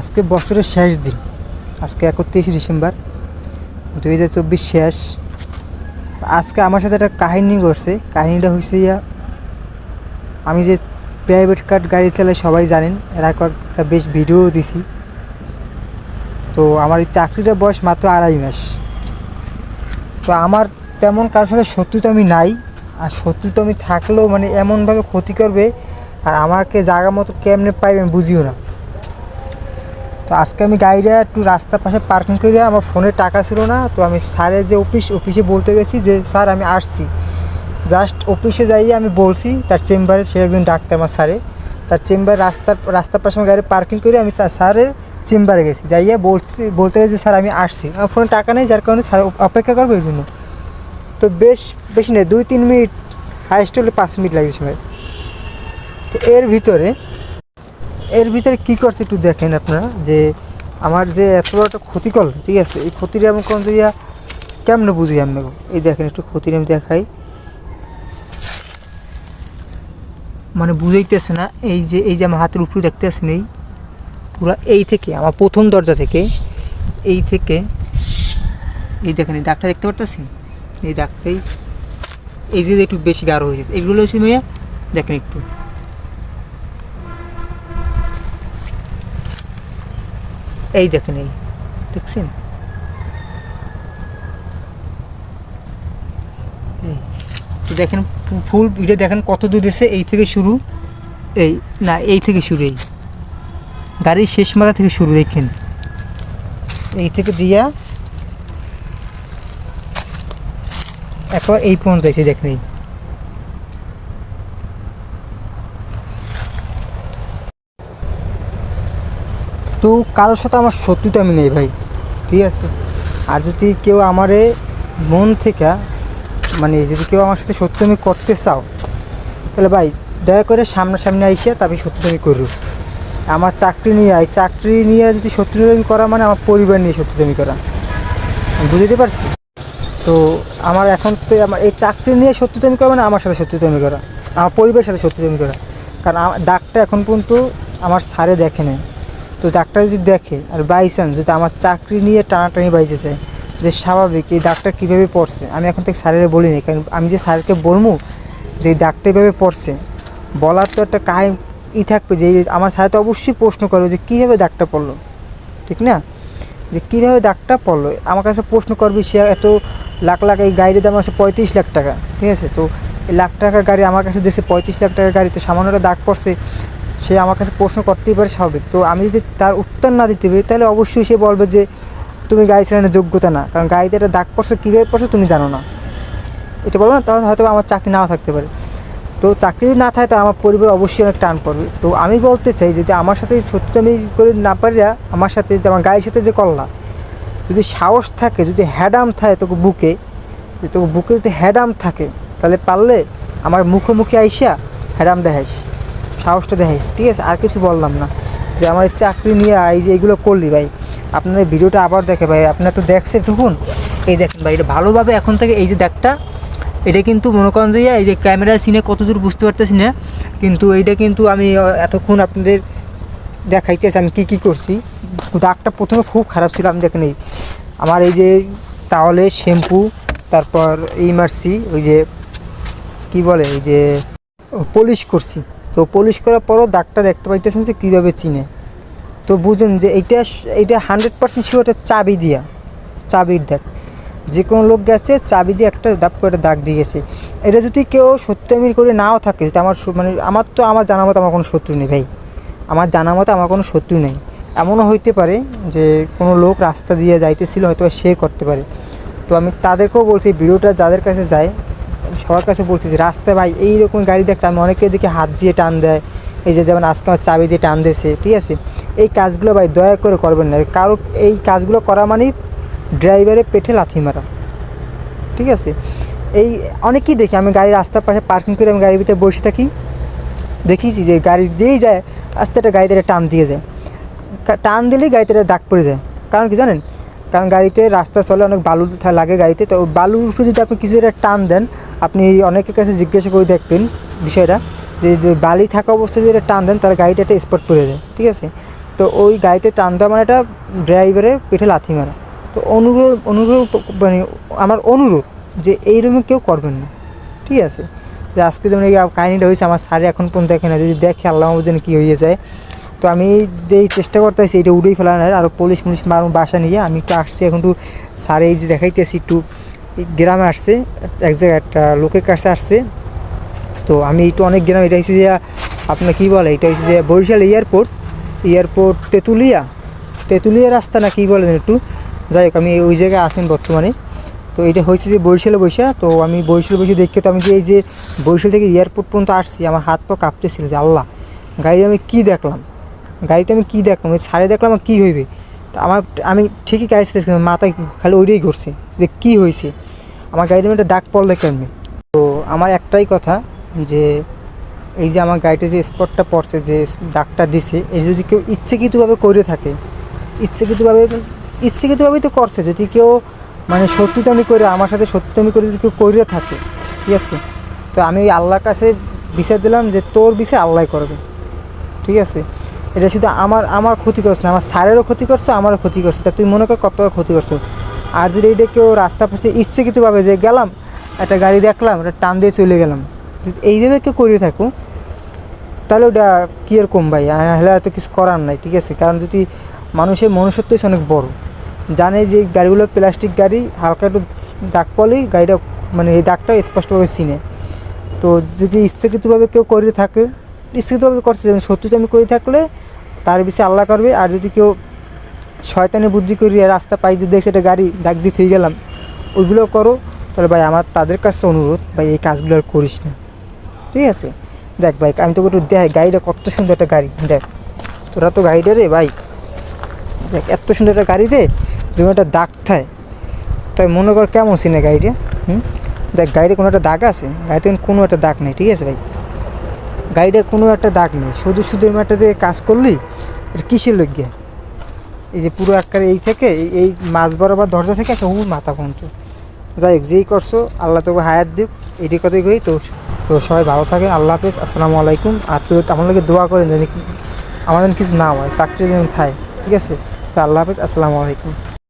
আজকে বছরের শেষ দিন। আজকে একত্রিশে ডিসেম্বর। দুই হাজার চব্বিশ শেষ। তো আজকে আমার সাথে একটা কাহিনী ঘটছে। কাহিনীটা হয়েছে ইয়া, আমি যে প্রাইভেট কার গাড়ি চালাই সবাই জানেন, এর কয়েকটা বেশ ভিডিও দিছি। তো আমার এই চাকরিটা বয়স মাত্র আড়াই মাস। তো আমার তেমন কারোর সাথে শত্রুতা আমি নাই। আর শত্রুতা আমি থাকলেও মানে এমনভাবে ক্ষতি করবে, আর আমাকে জায়গা মতো কেমনে পাইবে আমি বুঝিও না। তো আজকে আমি গাড়িটা একটু রাস্তার পাশে পার্কিং করে আমার ফোনে টাকা ছিল না, তো আমি স্যারের যে অফিস অফিসে বলতে গেছি যে, স্যার, আমি আসছি। জাস্ট অফিসে যাইয়ে আমি বলছি, তার চেম্বারে সে একজন ডাক্তার আমার স্যারে। তার চেম্বার রাস্তার রাস্তার পাশে আমার গাড়ি পার্কিং করে আমি তার স্যারের চেম্বারে গেছি। যাইয়া বলছি, বলতে গেছি স্যার, আমি আসছি। আমার ফোনে টাকা নেই, যার কারণে স্যার অপেক্ষা করব এই জন্য। তো বেশ, বেশি নেই, দুই, তিন মিনিট হাইস্ট হলে পাঁচ মিনিট লাগে সময়। তো এর ভিতরে এর ভিতরে কী করছে একটু দেখেন আপনারা, যে আমার যে এত বড় একটা ক্ষতি ঠিক আছে? এই ক্ষতিটা আমি কোন ইয়া কেমনে বুঝি আমি? এই দেখেন একটু ক্ষতিটা আমি দেখাই। মানে বুঝাইতেছে না, এই যে এই যে আমার হাতের উপরে দেখতে আছেন এই? পুরো এই থেকে, আমার প্রথম দরজা থেকে, এই থেকে, এই দেখেন, এই দাগটা দেখতে পারতেছেন? এই দাগটাই, এই যে একটু বেশি গাঢ় হয়ে গেছে। এগুলো হচ্ছে মেয়ে, দেখেন একটু। এই দেখেন, এই। দেখছেন? দেখেন ফুল ভিডিও দেখেন কত দূর এসে এই থেকে শুরু। এই, না, এই থেকে শুরু, এই। গাড়ির শেষ মাথা থেকে শুরু, দেখেন। এই থেকে দিয়া একবার এই পর্যন্ত এসে দেখেন, এই। তো কারোর সাথে আমার শত্রুতা আমি নেই ভাই, ঠিক আছে? আর যদি কেউ আমারে মন থেকে মানে যদি কেউ আমার সাথে আমি করতে চাও, তাহলে ভাই দয়া করে সামনাসামনি আইসে তবে আমি করব। আমার চাকরি নিয়ে এই চাকরি নিয়ে যদি শত্রুতামি করা মানে আমার পরিবার নিয়ে শত্রুতামি করা। বুঝতে পারছি? তো আমার এখন তো আমার এই চাকরি নিয়ে শত্রুতামি করা মানে আমার সাথে শত্রুতামি করা, আমার পরিবারের সাথে শত্রুতামি করা। কারণ ডাকটা এখন পর্যন্ত আমার সারে দেখে নেই। তো ডাক্তার যদি দেখে, আর বাই চান্স যদি আমার চাকরি নিয়ে টানাটানি বাইজেছে যে স্বাভাবিক এই ডাক্তার কীভাবে পড়ছে? আমি এখন থেকে স্যারের বলি বলিনি, কারণ আমি যে স্যারকে বলব যে এই ডাক্তার এভাবে পড়ছে, বলার তো একটা কাহিনী ই থাকবে যে আমার স্যার তো অবশ্যই প্রশ্ন করবে যে কীভাবে ডাক্তার পড়ল, ঠিক না? যে কীভাবে ডাক্তার পড়ল? আমার কাছে প্রশ্ন করবে সে এত লাখ লাখ এই গাড়ির দাম আছে পঁয়ত্রিশ লাখ টাকা, ঠিক আছে? তো এই লাখ টাকার গাড়ি আমার কাছে দেশে পঁয়ত্রিশ লাখ টাকার গাড়ি, তো সামান্যটা দাগ পড়ছে। সে আমার কাছে প্রশ্ন করতেই পারে স্বাভাবিক। তো আমি যদি তার উত্তর না দিতে পারি, তাহলে অবশ্যই সে বলবে যে, তুমি গাড়ি চালানোর যোগ্যতা না। কারণ গাড়িতে একটা দাগ পড়ছে, কীভাবে পড়ছে তুমি জানো না। এটা বলব না তাহলে হয়তো আমার চাকরি নাও থাকতে পারে। তো চাকরি যদি না থাকে তো আমার পরিবার অবশ্যই অনেক টান পড়বে। তো আমি বলতে চাই, যদি আমার সাথে সত্যি আমি করে না পারিয়া, আমার সাথে যে, আমার গাড়ির সাথে যে করলা, যদি সাহস থাকে, যদি হ্যাডাম থাকে তোকে বুকে তোকে বুকে যদি হ্যাডাম থাকে, তাহলে পারলে আমার মুখোমুখি আইসা হ্যাডাম দেখাইস। সাহসটা দেখাইস, ঠিক আছে? আর কিছু বললাম না। যে আমার চাকরি নিয়ে এই যে এগুলো করলি ভাই আপনার ভিডিওটা আবার দেখে ভাই, আপনার তো দেখছে তখন। এই দেখেন ভাই, এটা ভালোভাবে এখন থেকে এই যে দেখটা, এটা কিন্তু মনে করেন যে এই যে ক্যামেরা সিনে কত দূর বুঝতে পারতেছি না। কিন্তু এইটা কিন্তু আমি এতক্ষণ আপনাদের দেখাইতেছি আমি কি কি করছি। দাগটা প্রথমে খুব খারাপ ছিল, আমি দেখেন এই, আমার এই যে তাহলে শ্যাম্পু, তারপর এই ওই যে, কি বলে, এই যে পলিশ করছি। তো পলিশ করার পরও দাগটা দেখতে পাইতেছেন যে কীভাবে চিনে। তো বুঝেন যে এইটা এইটা হান্ড্রেড পার্সেন্ট শিওর এটা চাবি দিয়া, চাবির দাগ। যে কোনো লোক গেছে, চাবি দিয়ে একটা দাপ করে একটা দাগ দিয়ে গেছে। এটা যদি কেউ সত্যি করে নাও থাকে, যদি আমার মানে আমার তো আমার জানা মতো আমার কোনো শত্রু নেই ভাই। আমার জানা মতো আমার কোনো শত্রু নেই। এমনও হইতে পারে যে কোনো লোক রাস্তা দিয়ে যাইতেছিল হয়তো সে করতে পারে। তো আমি তাদেরকেও বলছি, ভিডিওটা যাদের কাছে যায় আমি সবার কাছে বলছি যে, রাস্তায় ভাই, এইরকম গাড়ি দেখতে আমি অনেকে দেখি হাত দিয়ে টান দেয়। এই যে যেমন আজকে আমার চাবি দিয়ে টান দিয়েছে, ঠিক আছে? এই কাজগুলো ভাই দয়া করে করবেন না। কারও, এই কাজগুলো করা মানেই ড্রাইভারের পেটে লাথি মারা। ঠিক আছে? এই, অনেকেই দেখি, আমি গাড়ি রাস্তার পাশে পার্কিং করে আমি গাড়ির ভিতরে বসে থাকি। দেখিছি যে গাড়ি যেই যায় আস্তে একটা গাড়িতে টান দিয়ে যায়। টান দিলেই গাড়িতে দাগ পড়ে যায়। কারণ কি জানেন? কারণ গাড়িতে রাস্তা চলে অনেক বালু লাগে গাড়িতে। তো বালুর উপরে যদি আপনি কিছু একটা টান দেন, আপনি অনেকের কাছে জিজ্ঞাসা করে দেখবেন বিষয়টা যে বালি থাকা অবস্থায় যদি টান দেন, তাহলে গাড়িটা একটা স্পট পড়ে যায়, ঠিক আছে? তো ওই গাড়িতে টান দেওয়া মানে এটা ড্রাইভারের পেটে লাথি মারা। তো অনুরোধ অনুরোধ মানে আমার অনুরোধ যে এই রুমে কেউ করবেন না, ঠিক আছে? যে আজকে যেমন এই কাহিনিটা হয়েছে, আমার স্যারে এখন পর্যন্ত দেখে না যদি দেখে, আল্লাহ যেন কী হয়ে যায়। তো আমি যেই চেষ্টা করতেছি, এটা উড়েই ফেলানোর, আর পুলিশ মুলিশ মারুন বাসা নিয়ে। আমি একটু আসছি, এখন একটু স্যারে এই যে দেখাইতেছি একটু গ্রামে আসছে, এক জায়গায় একটা লোকের কাছে আসছে। তো আমি একটু অনেক গ্রাম, এটা হচ্ছে যে, আপনার কী বলে, এটা হচ্ছে যে বরিশাল এয়ারপোর্ট এয়ারপোর্ট তেঁতুলিয়া তেঁতুলিয়া রাস্তা না কী বলেন একটু। যাই হোক, আমি ওই জায়গায় আসেন বর্তমানে। তো এটা হয়েছে যে বরিশালে বৈশা তো আমি বরিশালে বসে দেখতে তো আমি যে এই যে বরিশাল থেকে এয়ারপোর্ট পর্যন্ত আসছি, আমার হাত পা কাঁপতেছিল যে আল্লাহ গাড়ি আমি কী দেখলাম? গাড়িতে আমি কী দেখলাম? ওই সারে দেখলাম আমার কী হইবে? তো আমার, আমি ঠিকই গাড়ি কিন্তু মাথায় খালি ওইটাই ঘুরছে যে কী হয়েছে আমার গাড়ির মধ্যে ডাক পড়লে কেমনি? তো আমার একটাই কথা যে, এই যে আমার গাড়িতে যে স্পটটা পড়ছে, যে দাগটা দিছে এই যদি কেউ ইচ্ছেকৃতভাবে করে থাকে, ইচ্ছাকৃতভাবে, ইচ্ছাকৃতভাবেই তো করছে। যদি কেউ মানে সত্যতামি করে, আমার সাথে সত্যতামি করে যদি কেউ করে থাকে, ঠিক আছে? তো আমি ওই আল্লাহর কাছে বিচার দিলাম যে তোর বিচার আল্লাহ করবে, ঠিক আছে? এটা শুধু আমার আমার ক্ষতি করছে না, আমার স্যারেরও ক্ষতি করছ, আমারও ক্ষতি করছ। তা তুই মনে কর কত ক্ষতি করছ। আর যদি এটা কেউ রাস্তা পাশে ইচ্ছাকৃতভাবে যে গেলাম, একটা গাড়ি দেখলাম, একটা টান দিয়ে চলে গেলাম, যদি এইভাবে কেউ করে থাকো, তাহলে ওটা কী আর কম ভাই? হলে তো কিছু করার নাই, ঠিক আছে? কারণ যদি মানুষের মনুষ্যত্ব অনেক বড়। জানে যে গাড়িগুলো প্লাস্টিক গাড়ি, হালকা একটু দাগ পড়লেই গাড়িটা মানে এই দাগটা স্পষ্টভাবে চিনে। তো যদি ইচ্ছাকৃতভাবে কেউ করে থাকে ইচ্ছাকৃতভাবে করছে, যেমন আমি করে থাকলে তার বিষয়ে আল্লাহ করবে, আর যদি কেউ শয়তানি বুদ্ধি করিয়ে রাস্তা পাই দিয়ে দেখছে একটা গাড়ি দাগ দিয়ে থুই গেলাম, ওইগুলো করো, তাহলে ভাই আমার তাদের কাছে অনুরোধ, ভাই এই কাজগুলো আর করিস না। ঠিক আছে? দেখ ভাই, আমি তোকে একটু দেখ গাড়িটা কত সুন্দর একটা গাড়ি, দেখ। তোরা তো গাড়িটা রে ভাই, দেখ এত সুন্দর একটা গাড়িতে তুমি একটা দাগ থায়। তাই মনে কর কেমন সিনে গাড়িটা, হুম? দেখ গাড়িতে কোনো একটা দাগ আছে, গাড়িতে কোনো একটা দাগ নেই, ঠিক আছে ভাই? গাড়িটা কোনো একটা দাগ নেই। শুধু শুধু একটা দিয়ে কাজ করলি, এটা কিসের গিয়ে এই যে পুরো আকারে এই থেকে, এই- মাছ বরাবর দরজা থেকে একটা হুর মাথা পর্যন্ত। যাই হোক, যেই করছ, আল্লাহ তোকে হায়াত দিক। এটি কথাই কই, তো তো সবাই ভালো থাকেন, আল্লাহ হাফেজ, আসসালামু আলাইকুম। আর তো আমার লোকে দোয়া করেন যেন আমাদের কিছু না হয়, চাকরি যেন থায় ঠিক আছে? তো আল্লাহ হাফেজ, আসসালামু আলাইকুম।